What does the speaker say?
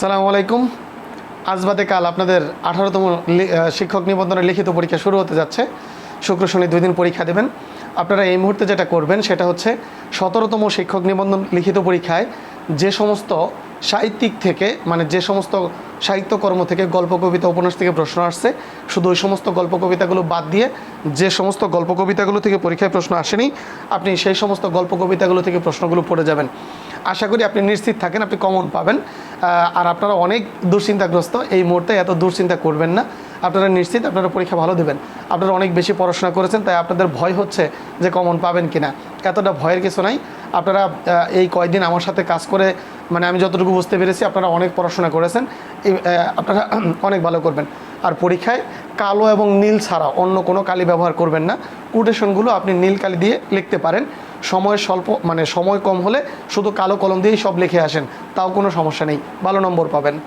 সালামু আলাইকুম। আজ বাদে কাল আপনাদের আঠারোতম শিক্ষক নিবন্ধনের লিখিত পরীক্ষা শুরু হতে যাচ্ছে। শুক্র শনি দুই দিন পরীক্ষা দেবেন। আপনারা এই মুহূর্তে যেটা করবেন, সেটা হচ্ছে সতেরোতম শিক্ষক নিবন্ধন লিখিত পরীক্ষায় যে সমস্ত সাহিত্যিক থেকে মানে যে সমস্ত সাহিত্যকর্ম থেকে গল্প, কবিতা, উপন্যাস থেকে প্রশ্ন আসছে, শুধু ওই সমস্ত গল্প, কবিতাগুলো বাদ দিয়ে যে সমস্ত গল্প, কবিতাগুলো থেকে পরীক্ষায় প্রশ্ন আসেনি, আপনি সেই সমস্ত গল্প, কবিতাগুলো থেকে প্রশ্নগুলো পড়ে যাবেন। আশা করি আপনি নিশ্চিত থাকেন, আপনি কমন পাবেন। আর আপনারা অনেক দুশ্চিন্তাগ্রস্ত, এই মুহূর্তে এত দুশ্চিন্তা করবেন না। আপনারা নিশ্চিত আপনারা পরীক্ষা ভালো দেবেন। আপনারা অনেক বেশি পড়াশোনা করেছেন, তাই আপনাদের ভয় হচ্ছে যে কমন পাবেন কিনা। এতটা ভয়ের কিছু নাই। আপনারা এই কয়দিন আমার সাথে কাজ করে মানে আমি যতটুকু বুঝতে পেরেছি, আপনারা অনেক পড়াশোনা করেছেন। আপনারা অনেক ভালো করবেন। আর পরীক্ষায় কালো এবং নীল ছাড়া অন্য কোনো কালি ব্যবহার করবেন না। কোটেশনগুলো আপনি নীল কালি দিয়ে লিখতে পারেন। সময় স্বল্প মানে সময় কম হলে শুধু কালো কলম দিয়েই সব লিখে আসেন। তাও কোনো সমস্যা নেই। ভালো নম্বর পাবেন।